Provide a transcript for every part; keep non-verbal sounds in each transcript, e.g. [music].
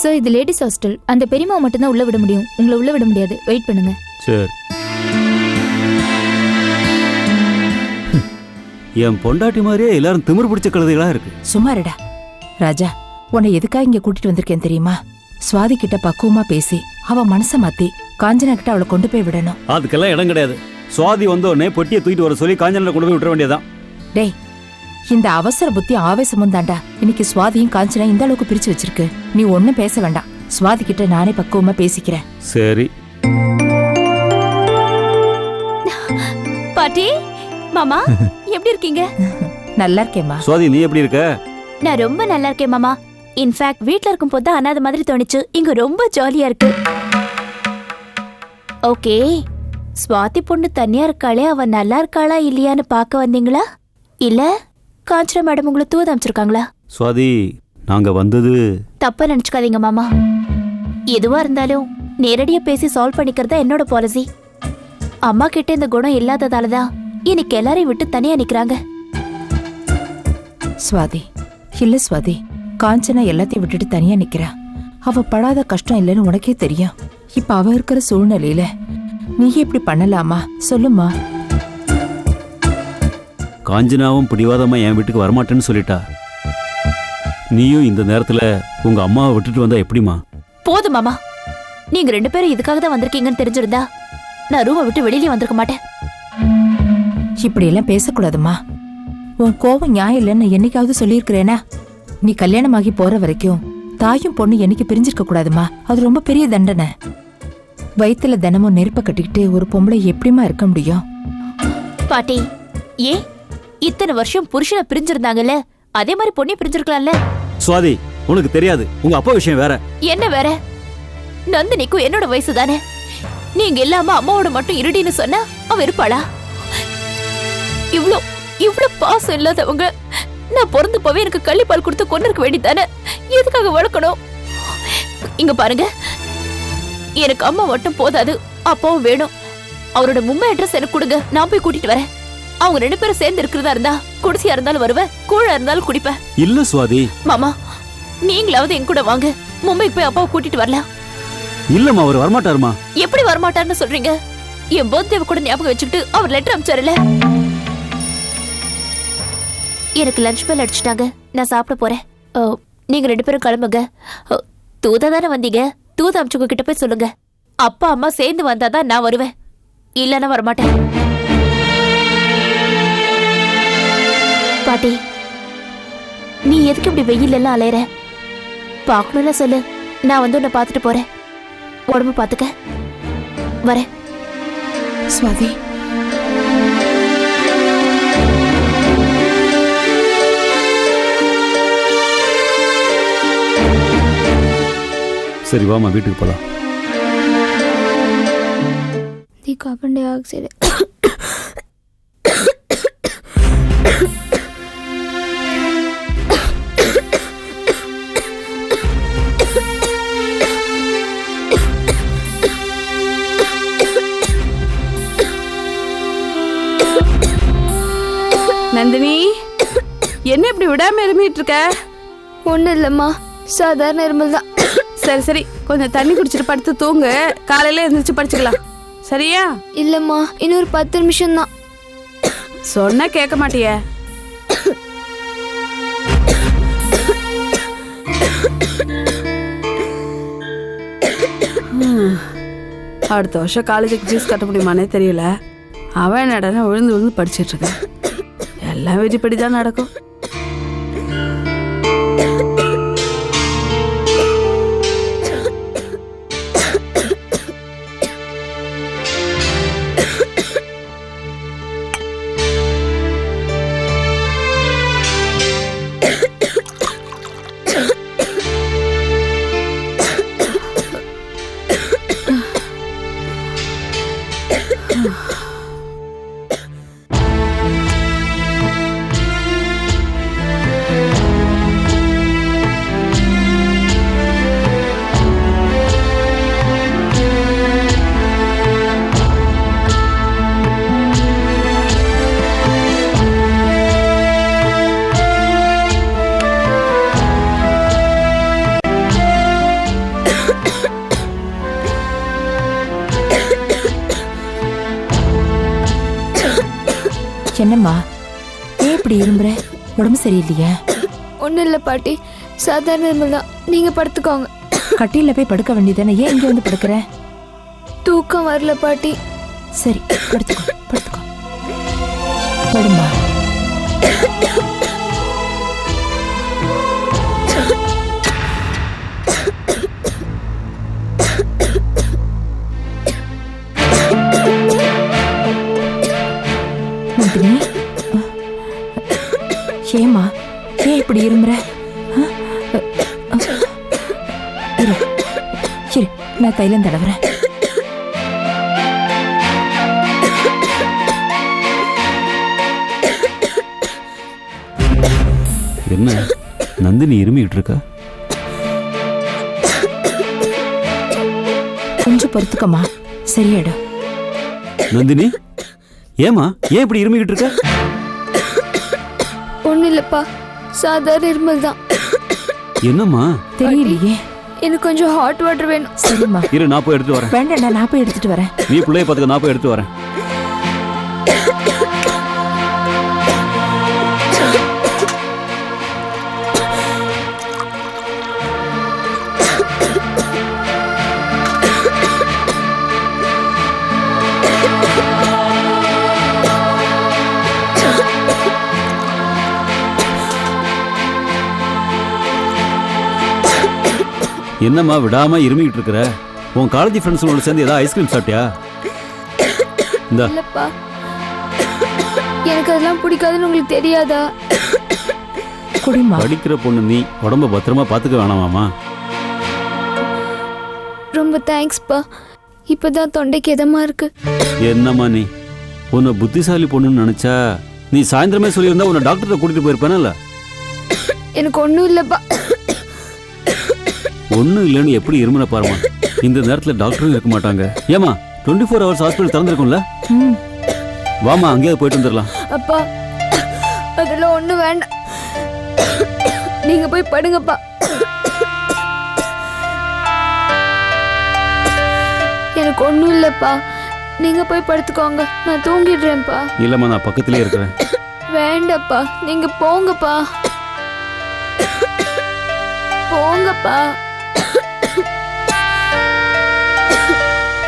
Sir இது ladies hostel அந்த பெரியம்மா மட்டும்தான் உள்ள விட முடியும். உங்களை உள்ள விட முடியாது. வெயிட் பண்ணுங்க. சரி. என் பொண்டாட்டி மாதிரியே எல்லாரும் திமிர் பிடிச்ச கழுதைகளா இருக்கு. சும்மாருடா ராஜா உன்னை எதுக்காக இங்க கூட்டிட்டு வந்திருக்கேன் தெரியுமா? சுவாதி கிட்ட பக்குவமா பேசி அவ மனச மாத்தி காஞ்சனா கிட்ட அவளை கொண்டு போய் விடணும். அதுக்கெல்லாம் இடம் கிடையாது. சுவாதி வந்த உடனே பொட்டியை தூக்கிட்டு வர சொல்லி காஞ்சனில் கொண்டு போய் விட்டுற வேண்டியதான் டேய் இந்த அவசர புத்தி ஆவேசமும் தாண்டா இன்னைக்கு சுவாதியும் காஞ்சனா இந்த அளவுக்கு பிரிச்சு வச்சிருக்கு. நீ ஒண்ணும் பேச வேண்டாம். சுவாதி கிட்ட நானே பக்குவமா பேசிக்கிறேன். சரி. பாட்டி மாமா [laughs] எப்படி இருக்கீங்க? நல்லா இருக்கேம்மா. சுவாதி நீ எப்படி இருக்க? நான் ரொம்ப நல்லா இருக்கேன் மாமா. இன்ஃபேக்ட் வீட்ல இருக்கும் போது அனாத மாதிரி தோணுச்சு. இங்க ரொம்ப ஜாலியா இருக்கு. ஓகே ஸ்வாதி பொண்ணு தனியா இருக்காளே அவ நல்லா இருக்காளா இல்லையான்னு பார்க்க வந்தீங்களா? இல்ல? காஞ்சனா மேடம் உங்களை தூது அமைச்சிருக்காங்களா சுவாதி நாங்க வந்தது தப்பா நினைச்சுக்காதீங்க மாமா. எதுவா இருந்தாலும் நேரடியா பேசி சால்வ் பண்ணிக்கிறது தான் என்னோட பாலிசி அம்மா கிட்ட இந்த குணம் இல்லாததால தான் இன்னைக்கு எல்லாரையும் விட்டு தனியா நிக்கிறாங்க. சுவாதி இல்ல சுவாதி காஞ்சனா எல்லாத்தையும் விட்டுட்டு தனியா நிக்கிறா. அவ படாத கஷ்டம் இல்லைன்னு உனக்கே தெரியும். இப்ப அவ இருக்கிற சூழ்நிலையில நீ இப்படி பண்ணலாமா? சொல்லுமா காஞ்சனாவும் பிடிவாதமா என் வீட்டுக்கு வரமாட்டேன்னு சொல்லிட்டா. நீயும் இந்த நேரத்துல உங்க அம்மாவை விட்டுட்டு வந்தா எப்படிமா போதும் மாமா. நீங்க ரெண்டு பேரும் இதுக்காக தான் வந்திருக்கீங்கன்னு தெரிஞ்சிருந்தா நான் ரூமை விட்டு வெளியிலே வந்திருக்க மாட்டேன். இப்படி எல்லாம் பேசக்கூடாதும்மா. உன் கோபம் நியாயம் இல்லைன்னு என்னைக்காவது சொல்லியிருக்கிறேனா? நீ கல்யாணமாகி போற வரைக்கும் தாயும் பொண்ணு என்னைக்கு பிரிஞ்சிருக்க கூடாதுமா அது ரொம்ப பெரிய தண்டனை. வயித்துல தினமும் நெருப்ப கட்டிக்கிட்டு ஒரு பொம்பளை எப்படிம்மா இருக்க முடியும்? பாட்டி ஏன் இத்தனை வருஷம் புருஷனை பிரிஞ்சிருந்தாங்கல்ல? அதே மாதிரி பொண்ணை பிரிஞ்சிருக்கலாம்ல? சுவாதி உனக்கு தெரியாது. உங்க அப்பா விஷயம் வேற. என்ன வேற? நந்தினிக்கும் என்னோட வயசு தானே? நீங்க இல்லாம அம்மாவோட மட்டும் இருடின்னு சொன்னா அவ இருப்பாளா? இவ்ளோ இவ்ளோ பாசம் இல்லாதவங்க நான் பிறந்து போவே எனக்கு கள்ளிப்பால் கொடுத்து கொண்டு இருக்க வேண்டியதானே எதுக்காக வளர்க்கணும்? இங்க பாருங்க. எனக்கு அம்மா மட்டும் போதாது அப்பாவும் வேணும். அவரோட மும்மை அட்ரஸ் எனக்கு கொடுங்க. நான் போய் கூட்டிட்டு வரேன். அவங்க ரெண்டு பேரும் சேர்ந்து இருக்கிறதா இருந்தா குடிசையா இருந்தாலும் வருவேன் கூழா இருந்தாலும் குடிப்பேன் இல்ல சுவாதி. மாமா நீங்களாவது என் கூட வாங்க. மும்பைக்கு போய் அப்பாவை கூட்டிட்டு வரலாம். இல்லம்மா அவர் வரமாட்டாருமா? எப்படி வரமாட்டாருன்னு சொல்றீங்க? என் பர்த்டே கூட ஞாபகம் வச்சுக்கிட்டு அவர் லெட்டர் அனுப்பிச்சாருல எனக்கு லஞ்ச் பெல் அடிச்சிட்டாங்க. நான் சாப்பிட போறேன். நீங்க ரெண்டு பேரும் கிளம்புங்க. தூதா தானே வந்தீங்க? தூத அமிச்சுங்க கிட்ட போய் சொல்லுங்க. அப்பா அம்மா சேர்ந்து வந்தாதான் நான் வருவேன். இல்லைன்னா வரமாட்டேன். பாட்டி. நீ எதுக்கு இப்படி வெயில் எல்லாம் அலையற? பார்க்கணும்ல சொல்லு. நான் வந்து உன்னை பார்த்துட்டு போறேன். உடம்பு பார்த்துக்க. வரேன். சுவாதி. சரி வாமா வீட்டுக்கு போலாம். தி கார்பன் டை ஆக்சைடு விடாம இருமிட்டு இருக்க? ஒன்றும் இல்லைம்மா. சாதாரண இருமல் தான். சரி சரி. கொஞ்சம் தண்ணி குடிச்சிட்டு படுத்து தூங்கு. காலையில எந்திரிச்சு படிச்சுக்கலாம் சரியா? இல்லைம்மா. இன்னொரு பத்து நிமிஷம் தான். சொன்னா கேட்க மாட்டியே. அடுத்த வருஷம் காலேஜுக்கு ஃபீஸ் கட்ட முடியுமானே தெரியல. அவன் என்னடா விழுந்து விழுந்து படிச்சிட்டு இருக்கான். எல்லாம் விதிப்படி தான் நடக்கும். என்னம்மா ஏன் இப்படி இரும்புற? உடம்பு சரியில்லையா. ஒன்றும் இல்லை பாட்டி. சாதாரண இருமல் தான். நீங்கள் படுத்துக்கோங்க. கட்டில போய் படுக்க வேண்டியதானே ஏன் இங்க வந்து படுக்கிற? தூக்கம் வரல பாட்டி. சரி படுத்துக்கோ படுத்துக்கோ. படுமா தடவுறேன் என்ன? நந்தினி இருமிக்கிட்டு இருக்கா கொஞ்சம் பொறுத்துக்கம்மா. சரியாயிடும் நந்தினி? ஏமா ஏன் இப்படி இருமிக்கிட்டு இருக்க ஒன்றும் இல்லைப்பா. சாதாரண இருமல் தான். என்னம்மா? தெரியலையே. எனக்கு கொஞ்சம் ஹாட் வாட்டர் வேணும். சரிம்மா. இரு நான் போய் எடுத்து வரேன். வேண்டாம் நான் போய் எடுத்துட்டு வரேன். நீ பிள்ளைய பார்த்துக்க நான் போய் எடுத்து வரேன். என்னம்மா விடாம இருமிக்கிட்டு இருக்கிற? உன் காலேஜ் ஃப்ரெண்ட்ஸுங்களோட சேர்ந்து ஏதாவது ஐஸ்கிரீம் சாப்பிட்டியா? இந்தா. இல்லைப்பா. எனக்கு அதெல்லாம் பிடிக்காதுன்னு உங்களுக்கு தெரியாதா? குடிமா படிக்கிற பொண்ணு நீ உடம்ப பத்திரமா பாத்துக்க வேணாமாமா ரொம்ப தேங்க்ஸ்ப்பா இப்போதான் தொண்டைக்கு எதமா இருக்கு. என்னம்மா நீ? உன்னை புத்திசாலி பொண்ணுன்னு நினைச்சா நீ சாயந்தரமே சொல்லியிருந்தா உன்னை டாக்டர்கிட்ட கூட்டிட்டு போயிருப்பேனல்ல? எனக்கு ஒன்றும் இல்லைப்பா. ஒன்றும் இல்லைன்னு எப்படி இருமுன பாருமா? இந்த நேரத்தில் டாக்டரும் இருக்க மாட்டாங்க. ஏமா டுவெண்ட்டி ஃபோர் ஹவர்ஸ் ஹாஸ்பிட்டல் திறந்திருக்கும்ல வாமா அங்கேயாவது போயிட்டு வந்துடலாம். அப்பா அதெல்லாம் ஒன்றும் வேண்டாம் நீங்க போய் படுங்கப்பா. எனக்கு ஒன்றும் இல்லைப்பா. நீங்க போய் படுத்துக்கோங்க. நான் தூங்கிடுறேன்ப்பா. இல்லைம்மா நான் பக்கத்திலே இருக்கிறேன். வேண்டாப்பா. நீங்க போங்கப்பா. போங்கப்பா.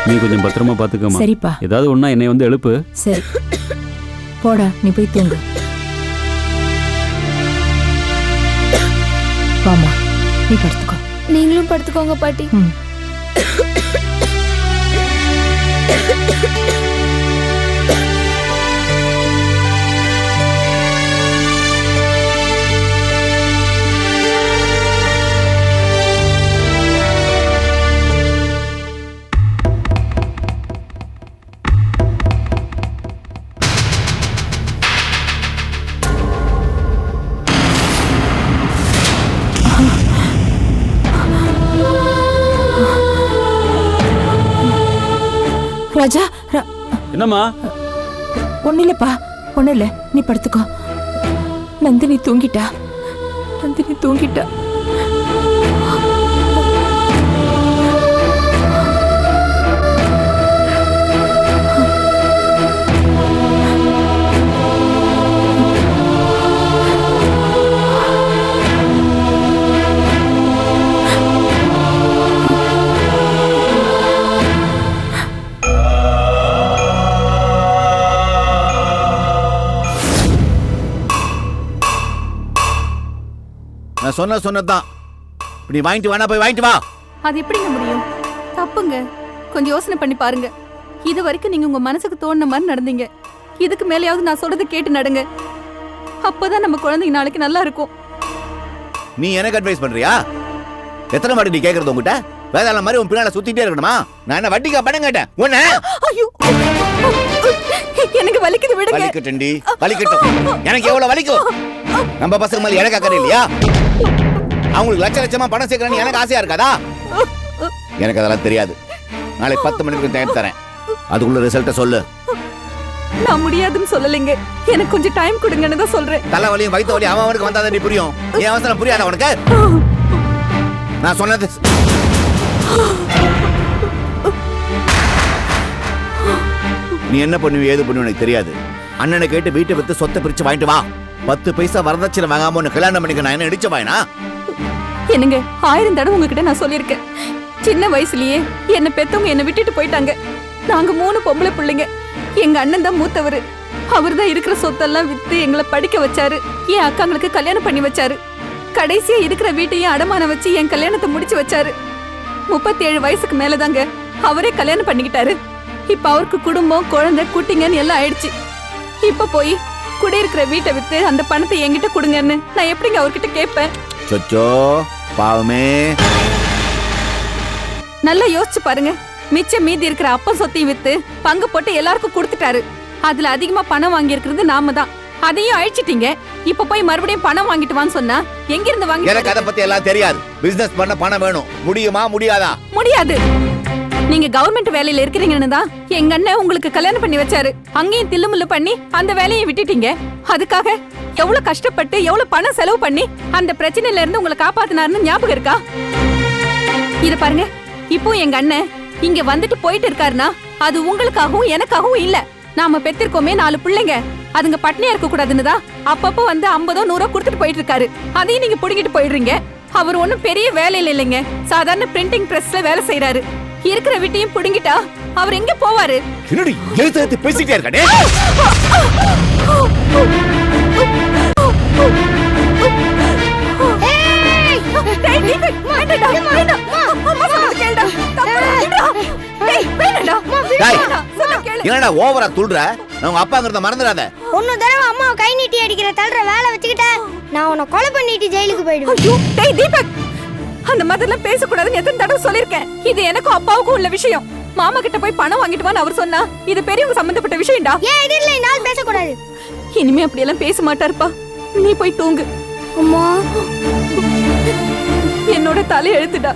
நீ கொஞ்சம் பத்திரமா பார்த்துக்கம்மா சரிப்பா. ஏதாவது ஒன்றா என்னை வந்து எழுப்பு. சரி. போடா நீ போய் தூங்கு. வாமா நீ படுத்துக்கோ. நீங்களும் படுத்துக்கோங்க பாட்டி. என்னம்மா? ஒண்ணும் இல்லப்பா ஒண்ணும் இல்ல. நீ படுத்துக்கோ. நந்தினி தூங்கிட்டா. நந்தினி தூங்கிட்டா. சொன்ன சொன்னதுதான். இப்படி வாங்கிட்டு வேணா போய் வாங்கிட்டு வா. அது எப்படிங்க முடியும்? தப்புங்க. கொஞ்சம் யோசனை பண்ணி பாருங்க. இது வரைக்கும் நீங்க உங்க மனசுக்கு தோணுன மாதிரி நடந்தீங்க. இதுக்கு மேலேயாவது நான் சொல்றதை கேட்டு நடங்க. அப்பதான் நம்ம குழந்தைங்க நாளைக்கு நல்லா இருக்கும். நீ எனக்கு அட்வைஸ் பண்றியா? எத்தனை வாட்டி நீ கேக்குறது உங்ககிட்ட வேதாள மாதிரி உன் பின்னால சுத்திட்டே இருக்கணுமா? நான் என்ன வட்டிக்கா பணம் கேட்டேன்? உன்ன? ஐயோ! எனக்கு வலிக்குது விடுங்க. வலிக்கட்டும். எனக்கு எவ்வளவு வலிக்கும்? நம்ம பசங்க மேல எனக்கு அக்கறை இல்லையா? அவங்களுக்கு லட்ச லட்சமா பணம் சேர்க்கறேன்னு எனக்கு ஆசையா இருக்காதா? எனக்கு அதெல்லாம் தெரியாது. நாளை பத்து மணிக்கு தேடி தரேன். அதுக்குள்ள ரிசல்ட்ட சொல்லு. நான் முடியாதுன்னு சொல்லலைங்க. எனக்கு கொஞ்சம் டைம் கொடுங்கன்னு தான் சொல்றேன். தலைவலியும் வயிற்று வலி அவன் அவனுக்கு வந்தாதான் நீ புரியும்? என் அவசரம் புரியாதா உனக்கு? நான் சொன்னது நீ என்ன பண்ணுவ ஏது பண்ணுவ எனக்கு தெரியாது. அண்ணனை கேட்டு வீட்டை வித்து சொத்தை பிரிச்சு வாங்கிட்டு வா. பத்து பைசா வரதட்சணை வாங்காம உன்னை கல்யாணம் பண்ணிக்க நான் என்ன இடிச்ச வாயினா? என்னங்க ஆயிரம் தடவை உங்ககிட்ட நான் சொல்லியிருக்கேன். சின்ன வயசுலயே என்னை பெத்தவங்க என்னை விட்டுட்டு போயிட்டாங்க. நாங்க மூணு பொம்பளை பிள்ளைங்க. எங்க அண்ணன் தான் மூத்தவர். அவர் தான் இருக்கிற சொத்தெல்லாம் வித்து எங்களை படிக்க வச்சாரு. என் அக்காங்களுக்கு கல்யாணம் பண்ணி வச்சாரு. கடைசியா இருக்கிற வீட்டையும் அடமானம் வச்சு என் கல்யாணத்தை முடிச்சு வச்சாரு. முப்பத்தி ஏழு வயசுக்கு மேலதாங்க அவரே கல்யாணம் பண்ணிக்கிட்டாரு. இப்ப அவருக்கு குடும்பம் குழந்தை குட்டிங்கன்னு எல்லாம் ஆயிடுச்சு. இப்ப போய் குடியிருக்கிற வீட்டை வித்து அந்த பணத்தை என்கிட்ட கொடுங்கன்னு நான் எப்படிங்க அவர்கிட்ட கேட்பேன்? சொச்சோ பாவமே. நல்லா யோசிச்சு பாருங்க. மிச்சம் மீதி இருக்கிற அப்பம் சொத்தையும் வித்து பங்கு போட்டு எல்லாருக்கும் கொடுத்துட்டாரு. அதுல அதிகமா பணம் வாங்கி இருக்கிறது நாம தான். அதையும் அழிச்சிட்டீங்க. இப்ப போய் மறுபடியும் பணம் வாங்கிட்டு வான்னு சொன்னா எங்க இருந்து வாங்கி எனக்கு அதை பத்தி எல்லாம் தெரியாது. பிசினஸ் பண்ண பணம் வேணும். முடியுமா முடியாதா? முடியாது. நீங்க கவர்மெண்ட் வேலையில இருக்கிறீங்கன்னு தான் எங்க அண்ணன் உங்களுக்கு கல்யாணம் பண்ணி வச்சாரு. அங்கேயும் தில்லுமுல்லு பண்ணி அந்த வேலையை விட்டுட்டீங்க. அதுக்காக எவ்வளவு கஷ்டப்பட்டு எவ்வளவு பணம் செலவு பண்ணி அந்த பிரச்சனையில இருந்து உங்களை காப்பாத்தினாருன்னு ஞாபகம் இருக்கா? இத பாருங்க இப்போ எங்க அண்ணன் இங்க வந்துட்டு போயிட்டு இருக்காருன்னா அது உங்களுக்காகவும் எனக்காகவும் இல்ல. நாம பெத்திருக்கோமே நாலு பிள்ளைங்க. அதுங்க பட்னியா இருக்க கூடாதுன்னு தான் அப்பப்போ வந்து ஐம்பதோ நூறோ கொடுத்துட்டு போயிட்டு இருக்காரு. அதையும் நீங்க புடுங்கிட்டு போயிடுறீங்க. அவர் ஒண்ணும் பெரிய வேலையில இல்லைங்க. சாதாரண பிரிண்டிங் பிரஸ்ல வேலை செய்யறாரு இருக்கிற வீட்டையும் புடுங்கிட்டா அவர் எங்க போவாரு? என்னடி எழுத்து பேசிட்டே இருக்கானே? என்னடா ஓவரா துள்ற நான் உங்க அப்பாங்கிறத மறந்துடாத. ஒன்னு தடவை அம்மாவை கை நீட்டி அடிக்கிற தள்ளுற வேலை வச்சுக்கிட்ட நான் உன்னை கொலை பண்ணிட்டு ஜெயிலுக்கு போயிடுவேன். டேய், தீபக். அந்த மாதிரிலாம் பேசக்கூடாதுன்னு எத்தனை தடவை சொல்லிருக்கேன் இது எனக்கும் அப்பாவுக்கும் உள்ள விஷயம். மாமா கிட்ட போய் பணம் வாங்கிட்டு வான்னு அவர் சொன்னா இது பெரியவங்க சம்பந்தப்பட்ட விஷயம்டா. ஏன் எதிரில் இந்த ஆள் பேசக்கூடாது? இனிமே அப்படி எல்லாம் பேச மாட்டாருப்பா. நீ போய் தூங்கு. அம்மா. என்னோட தலை எழுத்துடா.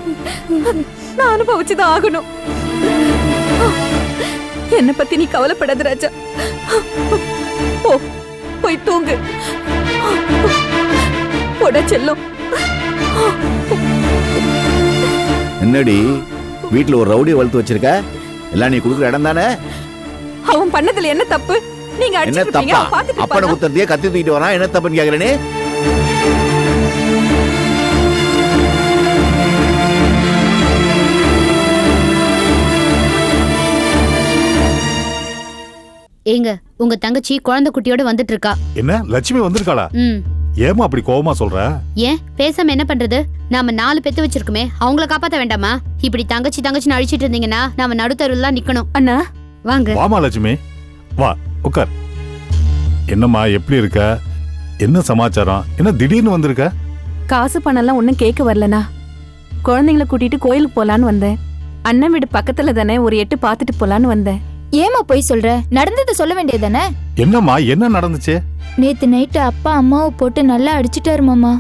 நான் அனுபவிச்சுதான் ஆகணும். என்ன பத்தி நீ கவலைப்படாத ராஜா. போ போய் தூங்கு. போடா செல்லும். என்னடி வீட்டுல ஒரு ரவுடி வளர்த்து வச்சிருக்க? எல்லாம் நீ கொடுக்குற இடம் தானே? அவன் பண்ணதுல என்ன தப்பு? நீங்க என்ன தப்பா? அப்பனை? குத்துறதையே கத்தி தூக்கிட்டு வரான். என்ன தப்புன்னு கேக்குறேனே? ஏங்க உங்க தங்கச்சி குழந்தை குட்டியோட வந்துட்டு இருக்கா என்ன? லட்சுமி வந்திருக்காளா? ம். ஏமா அப்படி கோவமா சொல்ற? ஏன்? பேசாம என்ன பண்றது? நாம நாலு பெத்து வச்சிருக்கோமே அவங்கள காப்பாத்த வேண்டாமா? இப்படி தங்கச்சி தங்கச்சின்னு அழிச்சிட்டு இருந்தீங்கன்னா நாம நடுத்தருவில் தான் நிக்கணும். அண்ணா. வாங்க. வாமா லட்சுமி. வா. உட்கார். என்னம்மா எப்படி இருக்க? என்ன சமாச்சாரம்? என்ன திடீர்னு வந்திருக்க? காசு பணம் எல்லாம் ஒன்னும் கேட்க வரலனா குழந்தைங்கள கூட்டிட்டு கோயிலுக்கு போலான்னு வந்தேன். அண்ணன் வீடு பக்கத்துல தானே ஒரு எட்டு பார்த்துட்டு போலான்னு வந்தேன். ஏமா போய் சொல்ற? நடந்ததை சொல்ல வேண்டியதானே என்னம்மா என்ன நடந்துச்சு? நேத்து நைட்டு அப்பா அம்மாவை போட்டு நல்லா அடிச்சிட்டாரு மாமா.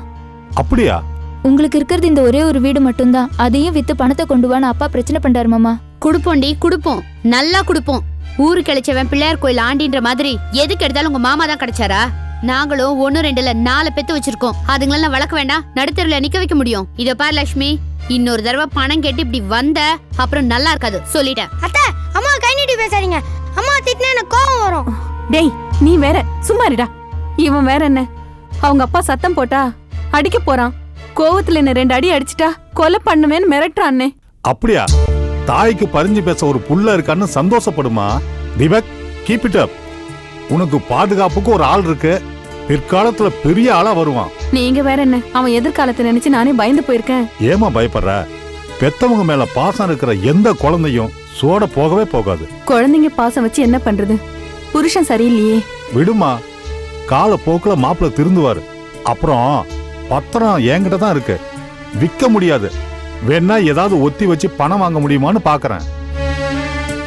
அப்படியா? உங்களுக்கு இருக்கிறது இந்த ஒரே ஒரு வீடு மட்டும்தான். அதையும் வித்து பணத்தை கொண்டு வான்னு அப்பா பிரச்சனை பண்றாரு மாமா. குடுப்போண்டி குடுப்போம். நல்லா குடுப்போம். ஊரு கிடைச்சவன் பிள்ளையார் கோயில் ஆண்டின்ற மாதிரி எதுக்கு எடுத்தாலும் உங்க மாமா தான் கிடைச்சாரா? நாங்களும் ஒன்னு ரெண்டுல நாலு பெத்து வச்சிருக்கோம். அதுங்களெல்லாம் வளர்க்க வேண்டாம் நடுத்தருல நிக்க வைக்க முடியும். இத பாரு லட்சுமி இன்னொரு தடவை பணம் கேட்டு இப்படி வந்த அப்புறம் நல்லா இருக்காது. சொல்லிட்டேன். அத்தை அம்மா கை நீட்டி பேசாதீங்க. அம்மா திட்டினா எனக்கு கோவம் வரும். டேய் நீ வேற சும்மா இருடா. இவன் வேற என்ன? அவங்க அப்பா சத்தம் போட்டா அடிக்க போறான். கோவத்துல என்ன ரெண்டு அடி அடிச்சிட்டா கொலை பண்ணுவேன்னு மிரட்டுறான்னே. அப்படியா? தாய்க்கு பறிஞ்சு பேச ஒரு புள்ள இருக்கான்னு சந்தோஷப்படுமா? திபக் கீப் இட் அப் உனக்கு பாதுகாப்புக்கு ஒரு ஆள் இருக்கு. பிற்காலத்துல பெரிய ஆளா வருவான். நீங்க வேற என்ன? அவன் எதிர்காலத்தை நினைச்சு நானே பயந்து போயிருக்கேன். ஏமா பயப்படுற? பெத்தவங்க மேல பாசம் இருக்கிற எந்த குழந்தையும் சோட போகவே போகாது. குழந்தைங்க பாசம் வச்சு என்ன பண்றது? புருஷன் சரியில்லையே. விடுமா. கால போக்குல மாப்பிள்ள திருந்துவாரு. அப்புறம் பத்திரம் என்கிட்ட தான் இருக்கு. விற்க முடியாது. வேணா ஏதாவது ஒத்தி வச்சு பணம் வாங்க முடியுமான்னு பாக்குறேன்.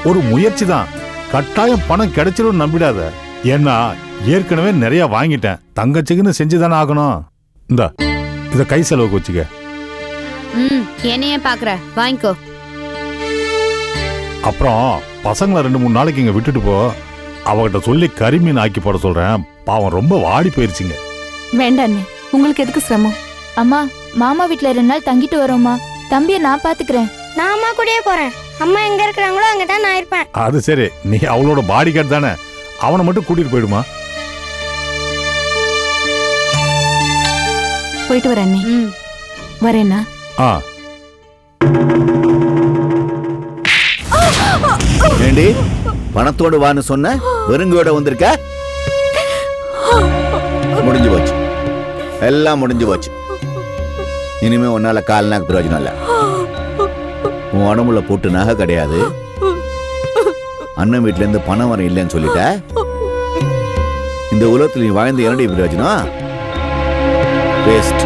ஒரு முயற்சி தான் கட்டாயம் பணம் கிடைச்சிடும் நம்பிடாத. ஏன்னா ஏற்கனவே நிறைய வாங்கிட்டேன். தங்கச்சிக்குன்னு செஞ்சுதானே ஆகணும். இந்த இத கை செலவுக்கு வச்சுக்க. ம் என்னைய பாக்குற. வாங்கிக்கோ. அப்புறம் பசங்களை ரெண்டு மூணு நாளைக்கு இங்க விட்டுட்டு போ. அவகிட்ட சொல்லி கறிமீன் ஆக்கி போட சொல்றேன். பாவம் ரொம்ப வாடி போயிருச்சுங்க. வேண்டாண்ணே. உங்களுக்கு எதுக்கு சிரமம்? அம்மா மாமா வீட்ல ரெண்டு நாள் தங்கிட்டு வரோம்மா. தம்பியை நான் பாத்துக்கிறேன். நான் அம்மா கூடயே போறேன். அம்மா எங்க இருக்கிறாங்களோ அங்க தான் நான் இருப்பேன். அது சரி. நீ அவளோட பாடி கார்டு தானே. அவனை மட்டும் கூட்டிட்டு போயிடுமா? போயிட்டு வரேன் அண்ணி. ம். வரேன்னா? ஆ. ஏண்டி பணத்தோடு வான்னு சொன்ன வெறுங்கையோட வந்திருக்க? முடிஞ்சு போச்சு. எல்லாம் முடிஞ்சு போச்சு. இனிமே உன்னால கால் நாக்கு பிரயோஜனம் இல்ல. உன் உடம்புல போட்டு நகை கிடையாது. அண்ணன் வீட்ல இருந்து பணம் வர இல்லைன்னு சொல்லிட்ட. இந்த உலகத்தில் நீ வாழ்ந்து என்னடி பிரயோஜனம்? வேஸ்ட்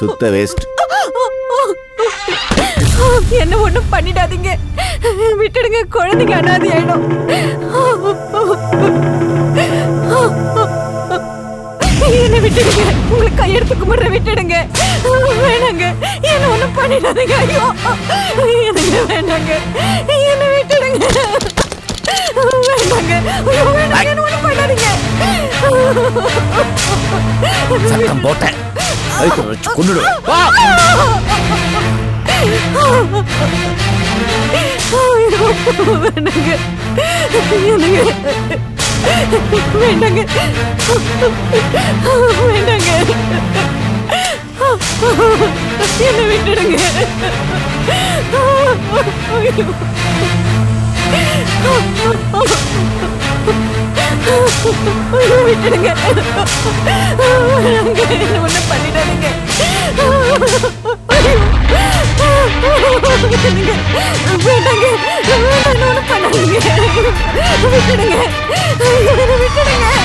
சுத்த வேஸ்ட் என்ன ஒண்ணும் பண்ணிடாதீங்க. விட்டுடுங்க குழந்தைங்க அனாதி ஆயிடும் விட்டுடுங்க. உங்களுக்கு கையெடுத்து கும்பிடுற விட்டுடுங்க. வேணாங்க. என்ன ஒண்ணும் பண்ணிடாதீங்க. ஐயோ. எனக்கு வேணாங்க. என்ன விட்டுடுங்க. வேணாங்க. ஐயோ வேணாங்க. என்ன ஒண்ணும் பண்ணாதீங்க. சத்தம் போட்டேன். அதுக்கு வச்சு. வா. எனக்கு வேண்டாங்க. வேண்டாங்க. என்ன விட்டுடுங்க. விட்டுடுங்க. என்ன ஒண்ணும் பண்ணிடாதீங்க. விட்டுடுங்க வேண்டாங்க. வேண்டாங்க ஒன்றும் பண்ணாதீங்க. விட்டுடுங்க. விட்டுடுங்க.